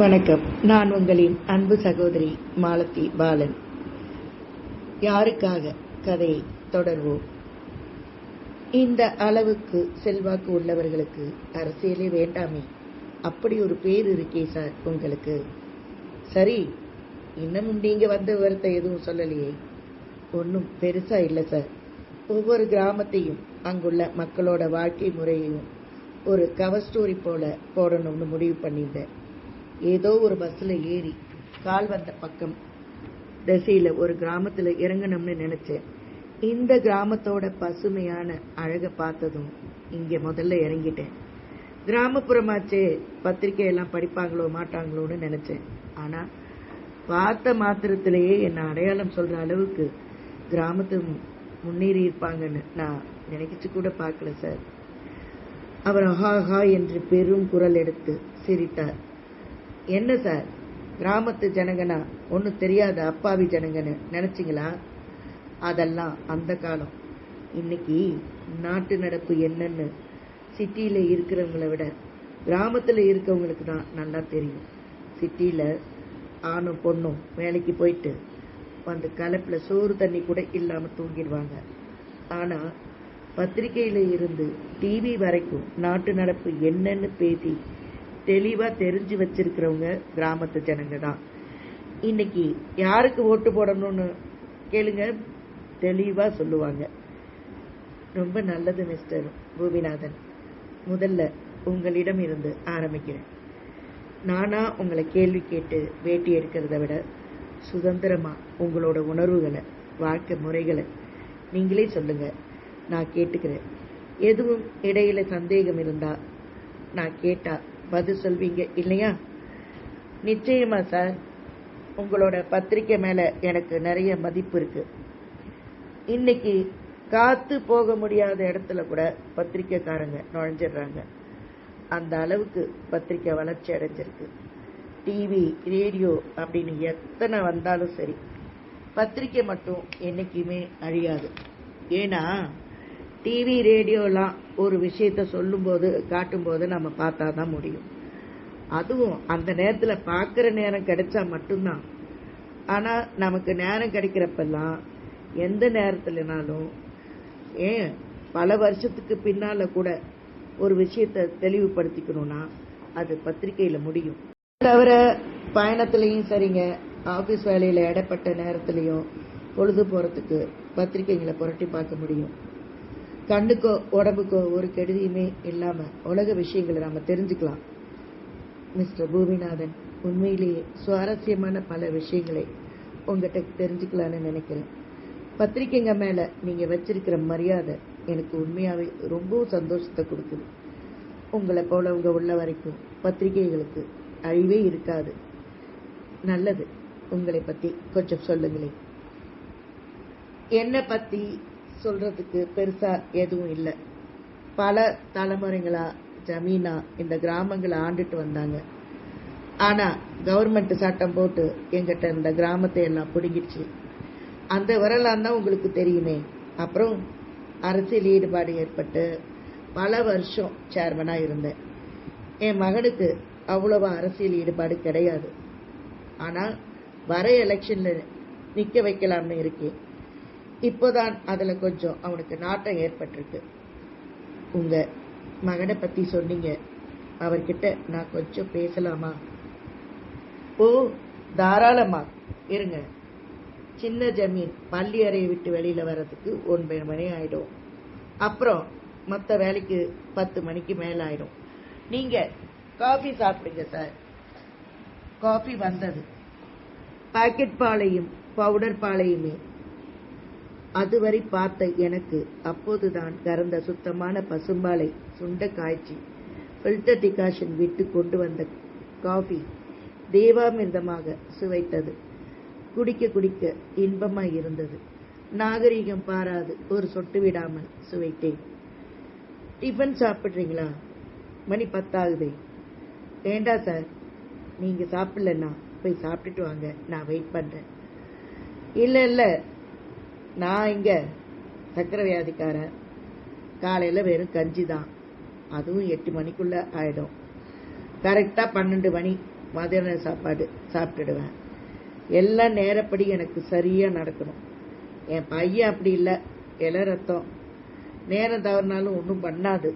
வணக்கம். நான் உங்களின் அன்பு சகோதரி மாலதி பாலன். யாருக்காக கதையை தொடர்வோம்? இந்த அளவுக்கு செல்வாக்கு உள்ளவர்களுக்கு அரசியலே வேண்டாமே. அப்படி ஒரு பேர் இருக்கே சார் உங்களுக்கு. சரி இன்னமும் நீங்க வந்த விவரத்தை எதுவும் சொல்லலையே? ஒன்றும் பெருசா இல்லை சார். ஒவ்வொரு கிராமத்தையும் அங்குள்ள மக்களோட வாழ்க்கை முறையையும் ஒரு கவர் ஸ்டோரி போல போடணும்னு முடிவு பண்ணியிருந்தேன். ஏதோ ஒரு பஸ்ஸில் ஏறி கால் வந்த பக்கம் திசையில் ஒரு கிராமத்தில் இறங்கணும்னு நினச்சேன். இந்த கிராமத்தோட பசுமையான அழகை பார்த்ததும் இங்கே முதல்ல இறங்கிட்டேன். கிராமப்புறமாச்சே பத்திரிக்கையெல்லாம் படிப்பாங்களோ மாட்டாங்களோன்னு நினச்சேன். ஆனால் பார்த்த மாத்திரத்திலேயே என்னை அடையாளம் சொல்கிற அளவுக்கு கிராமத்து முன்னேறி இருப்பாங்கன்னு நான் நினைக்கிச்சு கூட பார்க்கல சார். அவர் ஹா ஹா என்று பெரும் குரல் எடுத்து சிரித்தார். என்ன சார்? கிராமத்து ஜனங்கனா? ஒன்றும் தெரியாத அப்பாவி ஜனங்கன்னு நினச்சிங்களா? அதெல்லாம் அந்த காலம். இன்னைக்கு நாட்டு நடப்பு என்னன்னு சிட்டியில் இருக்கிறவங்கள விட கிராமத்தில் இருக்கவங்களுக்கு தான் நல்லா தெரியும். சிட்டியில் ஆணும் பொண்ணும் வேலைக்கு போயிட்டு வந்து கலப்பில் சோறு தண்ணி கூட இல்லாமல் தூங்கிடுவாங்க. ஆனால் பத்திரிகையில் இருந்து டிவி வரைக்கும் நாட்டு நடப்பு என்னன்னு பேசி தெளிவாக தெரிஞ்சு வச்சிருக்கிறவங்க கிராமத்து ஜனங்க தான். இன்னைக்கு யாருக்கு ஓட்டு போடணும்னு கேளுங்க தெளிவாக சொல்லுவாங்க. ரொம்ப நல்லது மிஸ்டர் பூமிநாதன் முதல்ல உங்களிடம் இருந்து ஆரம்பிக்கிறேன். நானா உங்களை கேள்வி கேட்டு வேட்டி எடுக்கிறத விட சுதந்திரமா உங்களோட உணர்வுகளை வாழ்க்கை முறைகளை நீங்களே சொல்லுங்க. நான் கேட்டுக்கிறேன். எதுவும் இடையில சந்தேகம் இருந்தா நான் கேட்டா பதில் சொல்வீங்க இல்லையா? நிச்சயமா சார் உங்களோட பத்திரிக்கை மேல எனக்கு நிறைய மதிப்பு இருக்கு. இன்னைக்கு காத்து போக முடியாத இடத்துல கூட பத்திரிக்கைக்காரங்க நுழைஞ்சிடுறாங்க. அந்த அளவுக்கு பத்திரிக்கை வளர்ச்சி அடைஞ்சிருக்கு. டிவி ரேடியோ அப்படின்னு எத்தனை வந்தாலும் சரி பத்திரிக்கை மட்டும் என்னைக்குமே அழியாது. ஏன்னா டிவி ரேடியோலாம் ஒரு விஷயத்த சொல்லும்போது காட்டும்போது நம்ம பார்த்தா தான் முடியும். அதுவும் அந்த நேரத்தில் பார்க்குற நேரம் கிடைச்சா மட்டும்தான். ஆனால் நமக்கு நேரம் கிடைக்கிறப்பெல்லாம் எந்த நேரத்துலனாலும் ஏன் பல வருஷத்துக்கு பின்னால் கூட ஒரு விஷயத்தை தெளிவுபடுத்திக்கணும்னா அது பத்திரிக்கையில் முடியும். தவிர பயணத்துலேயும் சரிங்க. ஆஃபீஸ் வேலையில் இடப்பட்ட நேரத்துலையும் பொழுது போகிறதுக்கு பத்திரிக்கைகளை புரட்டி பார்க்க முடியும். கண்ணுக்கோ உடம்புக்கோ ஒரு கெடுதியுமே இல்லாமல் உலக விஷயங்களை நம்ம தெரிஞ்சுக்கலாம். மிஸ்டர் பூமிநாதன் உண்மையிலேயே சுவாரஸ்யமான பல விஷயங்களை உங்ககிட்ட தெரிஞ்சுக்கலான்னு நினைக்கிறேன். பத்திரிக்கைங்க மேலே நீங்கள் வச்சிருக்கிற மரியாதை எனக்கு உண்மையாகவே ரொம்ப சந்தோஷத்தை கொடுக்குது. உங்களை போலவங்க உள்ள வரைக்கும் பத்திரிகைகளுக்கு அழிவே இருக்காது. நல்லது. உங்களை பற்றி கொஞ்சம் சொல்லுங்களேன். என்னை பற்றி சொல்றதுக்கு பெருசா எதுவும் இல்லை. பல தலைமுறைகளா ஜமீனா இந்த கிராமங்களை ஆண்டுட்டு வந்தாங்க. ஆனா கவர்மெண்ட் சட்டம் போட்டு எங்கிட்ட இந்த கிராமத்தை எல்லாம் பிடுங்கிடுச்சு. அந்த வரலாறு தான் உங்களுக்கு தெரியுமே. அப்புறம் அரசியல் ஈடுபாடு ஏற்பட்டு பல வருஷம் சேர்மனா இருந்தேன். என் மகனுக்கு அவ்வளவா அரசியல் ஈடுபாடு கிடையாது. ஆனா வர எலெக்ஷன்ல நிக்க வைக்கலாம்னு இருக்கேன். இப்போதான் அதுல கொஞ்சம் அவனுக்கு நாட்டம் ஏற்பட்டிருக்கு. உங்க மகனை பத்தி சொன்னீங்க. அவர்கிட்ட நான் கொஞ்சம் பேசலாமா? ஓ தாராளமா. இருங்க. சின்ன ஜமீன் பள்ளி அறையை விட்டு வெளியில வர்றதுக்கு ஒன்பது மணி ஆயிடும். அப்புறம் மற்ற வேலைக்கு பத்து மணிக்கு மேல ஆயிடும். நீங்க காஃபி சாப்பிடுங்க சார். காஃபி வந்தது. பாக்கெட் பாலையும் பவுடர் பாலையுமே அதுவரை பார்த்த எனக்கு அப்போதுதான் கறந்த சுத்தமான பசும்பாலை சுண்ட காய்ச்சி ஃபில்டர் டிகாஷன் விட்டு கொண்டு வந்த காஃபி தேவாமிர்தமாக சுவைத்தது. குடிக்க குடிக்க இன்பமாய் இருந்தது. நாகரீகம் பாராது ஒரு சொட்டு விடாமல் சுவைத்தேன். டிஃபன் சாப்பிட்றீங்களா? மணி பத்தாகுதே. வேண்டாம் சார்? நீங்க சாப்பிடலன்னா போய் சாப்பிட்டுட்டு வாங்க. நான் வெயிட் பண்றேன். இல்லை இல்லை. நான் இங்க சக்கரை வியாதிக்காரன் காலையில் வெறும் கஞ்சி தான். அதுவும் எட்டு மணிக்குள்ள ஆயிடும். கரெக்டாக பன்னெண்டு மணி மதியான சாப்பாடு சாப்பிட்டுடுவேன். எல்லாம் நேரப்படி எனக்கு சரியாக நடக்கணும். என் பையன் அப்படி இல்லை. இல ரத்தம். நேரம் தவறினாலும் ஒன்றும் பண்ணாது.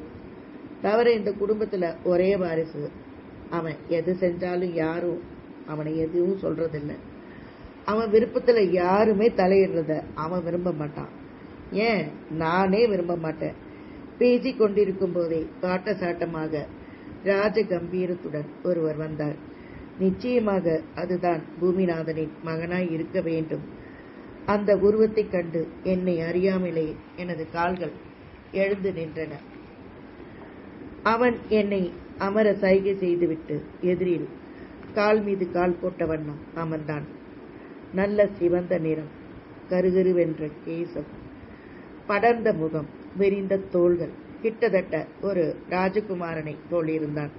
தவிர இந்த குடும்பத்தில் ஒரே வாரிசு. அவன் எது செஞ்சாலும் யாரும் அவனை எதுவும் சொல்றதில்ல. அவன் விருப்பத்தில் யாருமே தலையிடுறத அவன் விரும்ப மாட்டான். ஏன்? நானே விரும்ப மாட்டேன். பேசிக் கொண்டிருக்கும் போதே காட்ட சாட்டமாக ராஜ கம்பீரத்துடன் ஒருவர் வந்தார். நிச்சயமாக அதுதான் பூமிநாதனின் மகனாய் இருக்க வேண்டும். அந்த உருவத்தைக் கண்டு என்னை அறியாமலே எனது கால்கள் எழுந்து நின்றன. அவன் என்னை அமர சைகை செய்துவிட்டு எதிரில் கால் மீது கால் போட்ட வண்ணம் அமர்ந்தான். நல்ல சிவந்த நிறம் கருகருவென்ற கேசம். படர்ந்த முகம் விரிந்த தோள்கள். கிட்டத்தட்ட ஒரு ராஜகுமாரனை போலிருந்தான்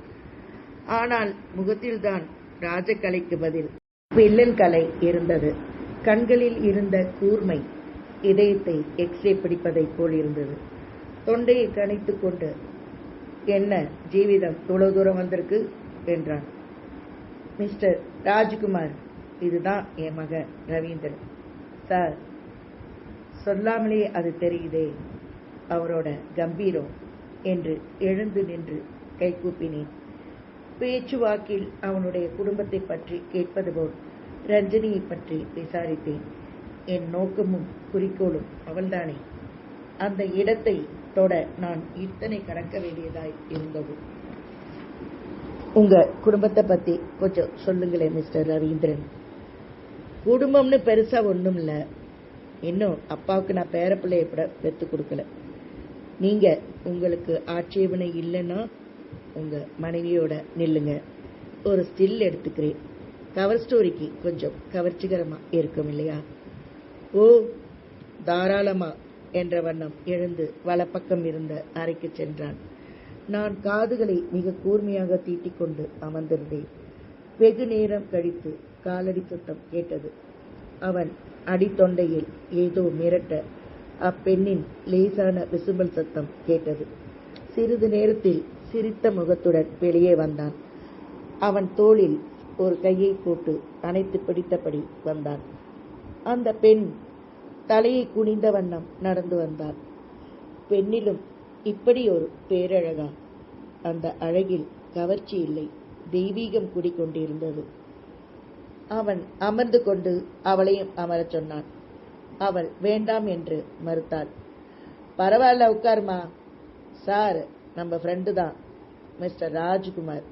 ஆனால் முகத்தில்தான் ராஜகலைக்கு பதில். வில்லன் கலை இருந்தது. கண்களில் இருந்த கூர்மை இதயத்தை எக்ஸ்ரே பிடிப்பதைப் போல் இருந்தது. தொண்டையை கணித்து கொண்டு என்ன ஜீவிதம் இவ்வளவு தூரம் வந்திருக்கு? என்றான். மிஸ்டர் ராஜ்குமார் இதுதான் என் மகன் ரவீந்திரன். சார் சொல்லாமலே அது தெரியுதே. அவரோட கம்பீரம் என்று எழுந்து நின்று கைகூப்பினேன். பேச்சுவாக்கில் அவனுடைய குடும்பத்தை பற்றி கேட்பது போல் ரஞ்சனியை பற்றி விசாரித்தேன். என் நோக்கமும் குறிக்கோளும் அவள்தானே. அந்த இடத்தை தொட நான் இத்தனை கடக்க வேண்டியதாய் இருந்தது. உங்க குடும்பத்தை பத்தி கொஞ்சம் சொல்லுங்களேன் மிஸ்டர் ரவீந்திரன். குடும்பம்னு பெருசாக ஒன்றும் இல்லை இன்னும் அப்பாவுக்கு நான் பேரப்பிள்ளைய கூட பெற்று கொடுக்கல. நீங்கள் உங்களுக்கு ஆட்சேபனை இல்லைன்னா உங்கள் மனைவியோட நில்லுங்க. ஒரு ஸ்டில் எடுத்துக்கிறேன். கவர் ஸ்டோரிக்கு கொஞ்சம் கவர்ச்சிகரமாக இருக்கும் இல்லையா? ஓ தாராளமா என்ற வண்ணம் எழுந்து வலப்பக்கம் இருந்த அறைக்கு சென்றான். நான் காதுகளை மிக கூர்மையாக தீட்டிக்கொண்டு அமர்ந்திருந்தேன். வெகு நேரம் கழித்து காலடி சத்தம் கேட்டது. அவன் அடித்தொண்டையில் ஏதோ மிரட்ட அப்பெண்ணின் லேசான விசும்பல் சத்தம் கேட்டது. சிறிது நேரத்தில் சிரித்த முகத்துடன் வெளியே வந்தான். அவன் தோளில் ஒரு கையை போட்டு அணைத்து பிடித்தபடி வந்தான். அந்த பெண் தலையை குனிந்த வண்ணம் நடந்து வந்தாள் பெண்ணிலும் இப்படி ஒரு பேரழகா. அந்த அழகில் கவர்ச்சி இல்லை. தெய்வீகம் குடிக்கொண்டிருந்தது. அவன் அமர்ந்து கொண்டு அவளையும் அமரச் சொன்னான். அவள் வேண்டாம் என்று மறுத்தாள். பரவாயில்ல உட்காருமா? சார் நம்ம ஃப்ரெண்டு தான் மிஸ்டர் ராஜ்குமார்.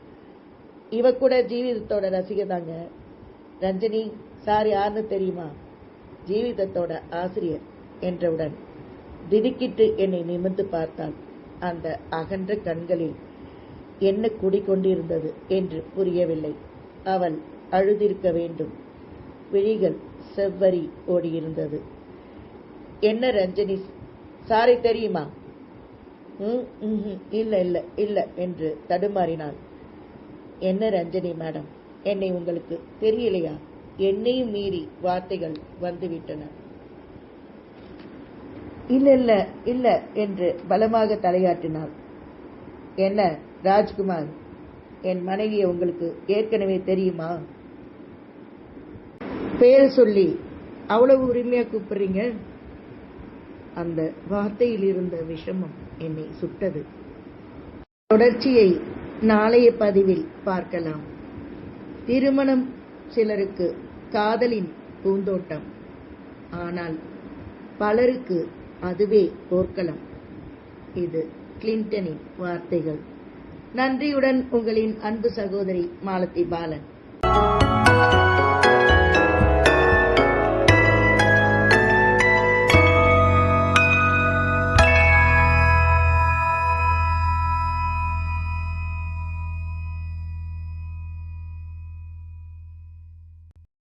இவ கூட ஜீவிதத்தோட ரசிகதாங்க ரஞ்சனி சார் யாருன்னு தெரியுமா? ஜீவிதத்தோட ஆசிரியர் என்றவுடன் திடுக்கிட்டு என்னை நிமிர்ந்து பார்த்தாள். அந்த அகன்ற கண்களில் என்ன குடிக்கொண்டிருந்தது என்று புரியவில்லை. அவள் அழுதிருக்க வேண்டும். விழிகள் செவ்வரி ஓடியிருந்தது. என்ன ரஞ்சனி? சாரி தெரியுமா? ம், ம்ஹும், இல்ல இல்ல இல்ல என்று தடுமாறினாள். என்ன ரஞ்சனி மேடம்? என்னை உங்களுக்கு தெரியலையா? என்னையும் மீறி வார்த்தைகள் வந்துவிட்டன. இல்ல இல்ல இல்ல என்று பலமாக தலையாட்டினாள். என்ன ராஜ்குமார் என் மனைவியை உங்களுக்கு ஏற்கனவே தெரியுமா? பேர் சொல்லி அவ்வளவு உரிமையா கூப்பிடுறீங்க? அந்த வார்த்தையில் இருந்த விஷமம் என்னை சுட்டது. தொடர்ச்சியை நாளைய பதிவில் பார்க்கலாம். திருமணம் சிலருக்கு காதலின் பூந்தோட்டம். ஆனால் பலருக்கு அதுவே போர்க்களம். இது கிளின்டனின் வார்த்தைகள். நன்றியுடன் உங்களின் அன்பு சகோதரி மாலத்தி பாலன்.